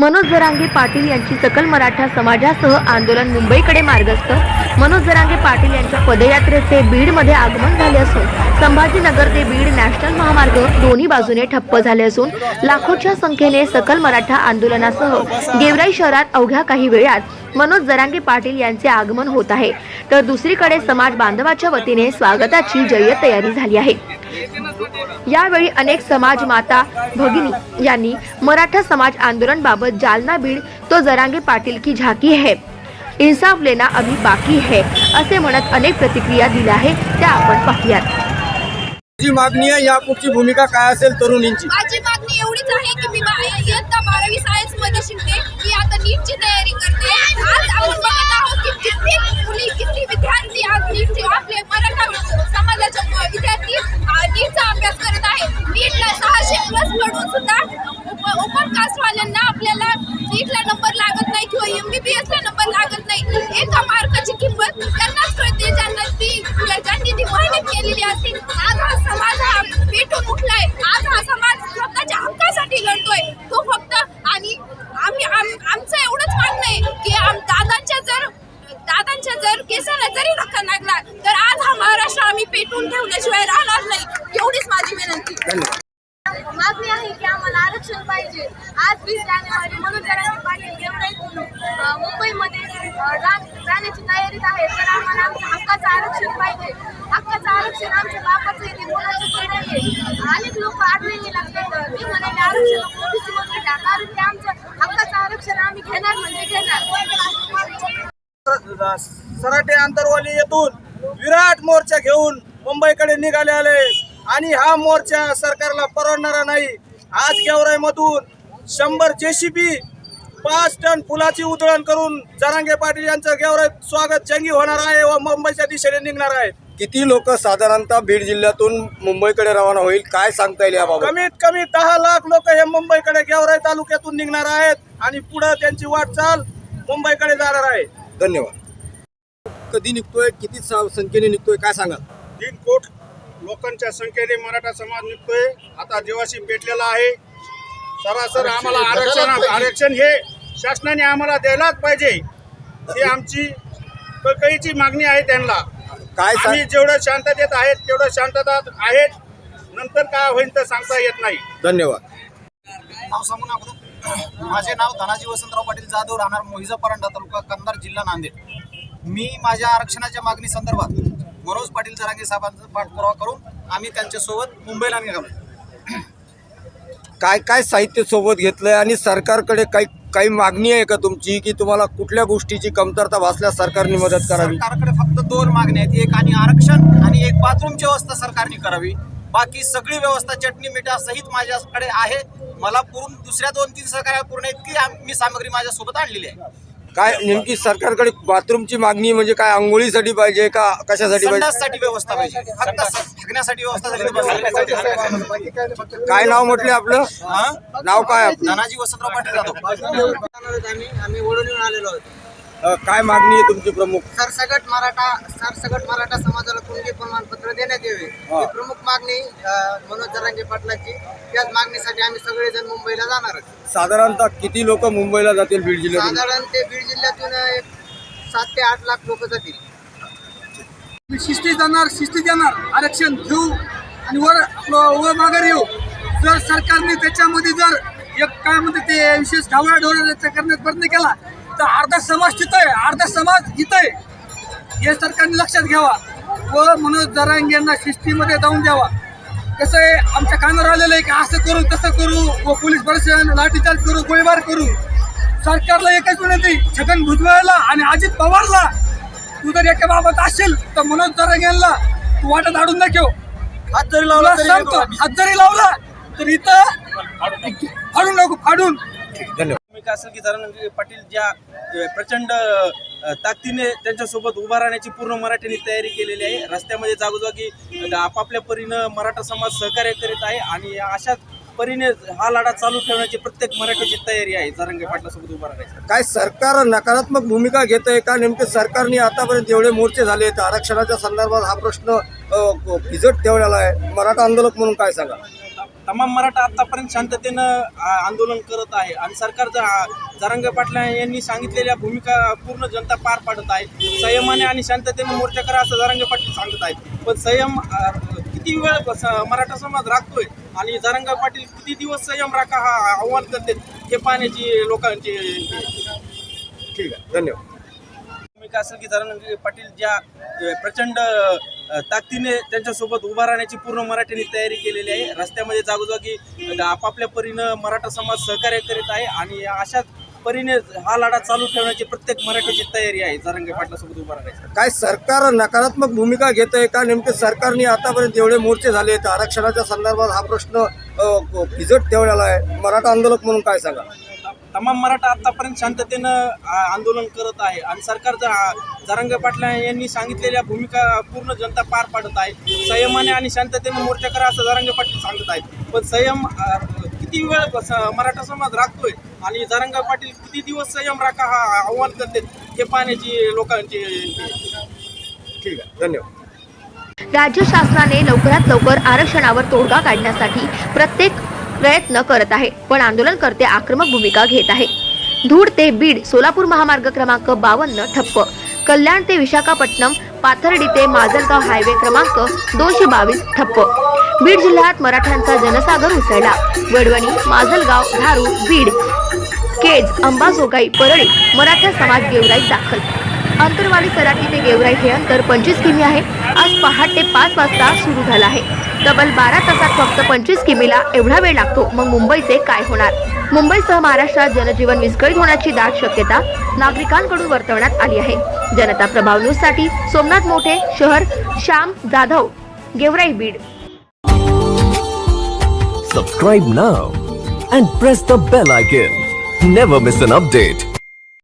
मनोज जरांगे पाटील यांची सकल मराठा समाजासह आंदोलन मुंबईकडे मार्गस्थ. मनोज जरांगे पाटील यांच्या पदयात्रेचे बीडमध्ये आगमन झाले असून संभाजीनगर ते बीड नॅशनल महामार्ग दोन्ही बाजूने ठप्प झाले असून लाखोच्या संख्येने सकल मराठा आंदोलनासह गेवराई शहरात अवघ्या काही वेळात मनोज जरांगे पाटील यांचे आगमन होत आहे. तर दुसरीकडे समाज बांधवाच्या वतीने स्वागताची जय्यत तयारी झाली आहे. यावेळी अनेक समाज माता भगिनी यांनी मराठा समाज आंदोलन बाबत जालना बीड तो जरांगे पाटील की झाकी है. इंसाफ लेना अभी बाकी है असे म्हणत अनेक प्रतिक्रिया दिल्या आहे त्या आपण पाहूयात. जी मागणी आहे यापुढची भूमिका काय असेल तरुणींची? माझी मागणी एवढीच आहे की मी बा- इयत्ता बारावी सायन्समध्ये शिकते मी आता नीटची तयारी करते. आज आपण बघत आहोत की किती मुली किती विद्यार्थी आज नीटचे आपले मराठा समाजाचे म- विद्यार्थी नीटचा अभ्यास करत आहे. नीटला सहाशे प्लस मिळून सुद्धा उप ओपन कास्टवाल्यांना आपल्याला नीटला नंबर लागत नाही किंवा एम बी बी एसला नंबर लागत नाही. एका मार्काची किंमत त्यांनाच कळते. ज्यांना ती ज्यांनी ती मेहनत केलेली असते. आज हा समाज हा पेटून उठलाय. आज हा समाज स्वतःच्या हक्कासाठी लढतोय. मागणी आहे की आम्हाला आरक्षण पाहिजे. आज वीस जानेवारी म्हणून जरांगे पाटील गेवराईतून अ, मुंबईमध्ये जा- जाण्याची तयारीत आहे तर आम्हाला आमच्या हक्काचं आरक्षण पाहिजे. हक्काचं आरक्षण आमच्या बापाचं येते मुलाचं पण नाही अनेक लोक आढळले लागले तर मी म्हणाले आरक्षण ओबीसी द्या कारण की आमचं हक्काचं आरक्षण आम्ही घेणार म्हणजे घेणार. सराटे आंतरवाली येथून विराट मोर्चा घेऊन मुंबईकडे निघाले आले. आणि हा मोर्चा सरकारला परवडणारा नाही. आज गेवराई मधून शंभर जेसीबी पाच टन फुलाची उधळण करून जरांगे पाटील यांचं गेवराई स्वागत जंगी होणार आहे व मुंबईच्या दिशेने निघणार आहेत. किती लोक साधारणतः बीड जिल्ह्यातून मुंबईकडे रवाना होईल? काय सांगता येईल याबाबत? कमीत कमी दहा लाख लोक हे मुंबईकडे गेवराई तालुक्यातून निघणार आहेत आणि पुढे त्यांची वाटचाल मुंबईकडे जाणार आहे. धन्यवाद. कधी निघतोय? किती सा- संख्येने निघतोय? काय सांगा तीन कोट लोकांच्या संख्येने मराठा समाज निघतोय. आता देवाशी पेटलेला आहे. सरासर आम्हाला आरक्षण आरक्षण हे शासनाने आम्हाला द्यायलाच पाहिजे. ही आमची कळकळीची मागणी आहे त्यांना. काय आम्ही जेवढं शांततेत आहेत तेवढं शांतता आहेत. नंतर काय होईल तर सांगता येत नाही. धन्यवाद. नाव सांगू ना अगोदर माझे नाव धनाजी वसंतराव पाटील जाधव राहणार मोहिजा परांडा तालुका कंधार जिल्हा नांदेड. मी माझ्या आरक्षणाच्या मागणी संदर्भात मनोज पाटील जरांगे साहेबांचा पाठपुरावा करून आम्ही त्यांच्यासोबत मुंबईला निघालो. काय काय साहित्य सोबत घेतलंय आणि सरकारकडे काही काही मागणी आहे का तुमची की तुम्हाला कुठल्या गोष्टीची कमतरता भासल्यास सरकारने मदत करावी? सरकारकडे फक्त दोन मागण्या आहेत एक आणि आरक्षण आणि एक बाथरूमची व्यवस्था सरकारने करावी. बाकी सगळी व्यवस्था चटणी मिठा सहित माझ्याकडे आहे. मला पूर्ण दुसऱ्या दोन तीन सरकार पूर्ण इतकी मी सामग्री माझ्यासोबत आणलेली आहे. काय नेमकी सरकारकडे बाथरूमची मागणी म्हणजे काय आंघोळीसाठी पाहिजे का कशासाठी पाहिजे? संडाससाठी व्यवस्था पाहिजे. फक्त थाकण्यासाठी व्यवस्था झाली तर बस. काय नाव म्हटले आपलं? हा? नाव काय आपलं? धनाजी वसंतराव पाटील जाधव. आम्ही ओढून आलेलो आहोत. काय मागणी आहे तुमची प्रमुख? सरसगट मराठा सरसगट मराठा समाजाला कुणबी प्रमाणपत्र देण्यात यावे. ही. प्रमुख मागणी अं, मनोज जरांगे पाटलाची. त्याच मागणीसाठी आम्ही सगळेजण मुंबईला जाणार आहोत. साधारणतः किती लोक मुंबईला जातील बीड जिल्ह्यातून? साधारण ते बीड जिल्ह्यातून एक सात ते आठ लाख लोक जातील. शिस्ती जाणार शिस्ती देणार आरक्षण घेऊ आणि वर आपलं वर माघार येऊ जर सरकारने त्याच्यामध्ये जर एक काय म्हणते ते विशेष ढावळा ढोळा करण्याचा प्रयत्न केला तर अर्धा समाज तिथं आहे. अर्धा समाज इथं आहे. हे सरकारने लक्षात घ्यावा. व मनोज जरांगेंना शिस्तीमध्ये जाऊन द्यावा. कसं आहे आमच्या कानावर आलेलं आहे की असं करू तसं करू. व पोलीस प्रशासन लाठीचार्ज करू गोळीबार करू. सरकारला एकच विनंती छगन भुजबळला आणि अजित पवारला तू जर एका बाबत असेल तर मनोज जरांगेंना तू वाटत आडून दाखव. हात जरी लावला तरी सांगतो हात जरी लावला तर इथं फाडून नको फाडून धन्यवाद. भूमिका असेल की जरांगे म्हणजे पाटील ज्या प्रचंड ताकदीने त्यांच्यासोबत उभा राहण्याची पूर्ण मराठ्यांनी तयारी केलेली आहे. रस्त्यामध्ये जागोजागी आपापल्या परीनं मराठा समाज सहकार्य करीत आहे आणि अशाच परीने हा लढा चालू ठेवण्याची प्रत्येक मराठीची तयारी आहे. जरांगे पाटलासोबत उभा राहायचं. काय सरकार नकारात्मक भूमिका घेत आहे का? नेमके सरकारने आतापर्यंत एवढे मोर्चे झाले आहेत. आरक्षणाच्या संदर्भात हा प्रश्न भिजत ठेवलेला आहे. मराठा आंदोलक म्हणून काय सांगा? तमाम मराठा आतापर्यंत शांततेनं आंदोलन करत आहे. आणि सरकारचं आ, जरांगे पाटला यांनी सांगितलेल्या भूमिका पूर्ण जनता पार पाडत आहे. संयमाने आणि शांततेने मोर्चा करा असं जरांगे पाटील सांगत आहेत. पण संयम किती वेळ मराठा समाज राखतोय आणि जरांगे पाटील किती दिवस संयम राखा हा आव्हान करते हे पाहण्याची लोकांची ठीक आहे. धन्यवाद. भूमिका असेल की जरांगे पाटील ज्या प्रचंड ताकदीने त्यांच्यासोबत उभा राहण्याची पूर्ण मराठ्यांनी तयारी केलेली आहे. रस्त्यामध्ये जागोजागी आपापल्या परीनं मराठा समाज सहकार्य करीत आहे आणि अशाच परीने हा लढा चालू ठेवण्याची प्रत्येक मराठ्याची तयारी आहे. जरंगे पाटलासोबत उभा राहण्याची काय सरकार नकारात्मक भूमिका घेत आहे का? नेमके सरकारने आतापर्यंत एवढे मोर्चे झाले आहेत आरक्षणाच्या संदर्भात हा प्रश्न भिजत ठेवलेला आहे. मराठा आंदोलक म्हणून काय सांगा? तमाम मराठा आतापर्यंत शांततेनं आंदोलन करत आहे. आणि सरकारचं आ, जरांगे पाटला यांनी सांगितलेल्या भूमिका पूर्ण जनता पार पाडत आहे. संयमाने आणि शांततेने मोर्चा करा असं जरांगे पाटील सांगत आहेत. पण संयम किती वेळ मराठा समाज राखतोय आणि जरांगे पाटील किती दिवस संयम राखा हा आव्हान करते हे पाहण्याची लोकांची ठीक आहे. धन्यवाद. राज्य शासनाने लवकरात लवकर आरक्षणावर तोडगा काढण्यासाठी प्रत्येक प्रयत्न करत आहे पण आंदोलनकर्ते आक्रमक भूमिका घेत आहे. धूळ ते बीड सोलापूर महामार्ग क्रमांक बावन्न ठप्प. कल्याण ते विशाखापट्टणम पाथर्डी ते माजलगाव हायवे क्रमांक दोनशे बावीस ठप्प. बीड जिल्ह्यात मराठ्यांचा जनसागर उसळला. वडवणी माजलगाव धारू बीड केज अंबाजोगाई परळी मराठा समाज गेवराईत दाखल. अंतरवाडी सराटी ते गेवराई हे अंतर पंचवीस किमी आहे. आज पहाटे पाच वाजता सुरू झालं आहे. तब्बल बारा तासात फक्त पंचवीस किमीला एवढा वेळ लागतो. मग मुंबईचे काय होणार? मुंबईसह महाराष्ट्रात जनजीवन विस्कळीत होण्याची दाट शक्यता नागरिकांकडून वर्तवण्यात आली आहे. जनता प्रभाव न्यूजसाठी सोमनाथ मोठे शहर Shyam Jadhav Georai Beed. Subscribe now and press the bell icon never miss an update